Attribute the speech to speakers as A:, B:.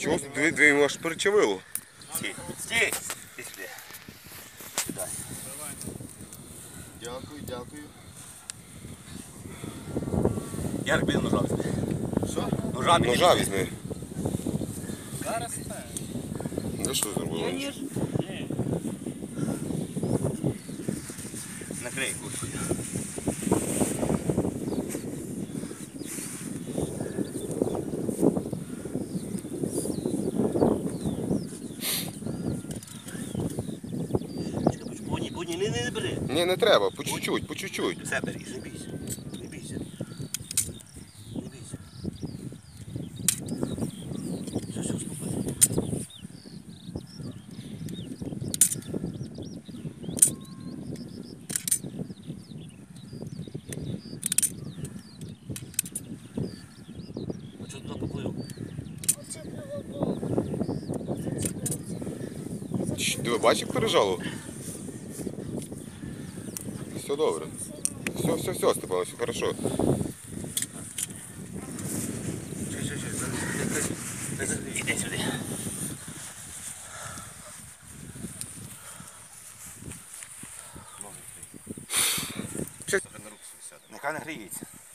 A: Нічого, дві, дві йому аж перечавило.
B: Стій, стій! Ти сюди. Сюди.
C: Дякую, дякую.
B: Ярик, біди ножа візьми.
C: Що?
B: Ножа біди.
A: Ножа візьми.
D: Зараз так.
A: Ну що зробили?
D: ніж? Ні.
B: Накрий курткою. Не, не, бери.
A: Ні, не треба, по чуть-чуть, по чуть-чуть.
B: Все бери, не бійся. Не бійся. Не бійся. Все, все, успокойся. А чого туди поплив?
E: Оце було
A: Диви, бачиш, як пережало? Все добре. Все, все, все, Степан, все хорошо.
B: Чекай, чекай, чекай. Іди сюди.
A: Ще-
B: Нехай не гріється. Хоч другий.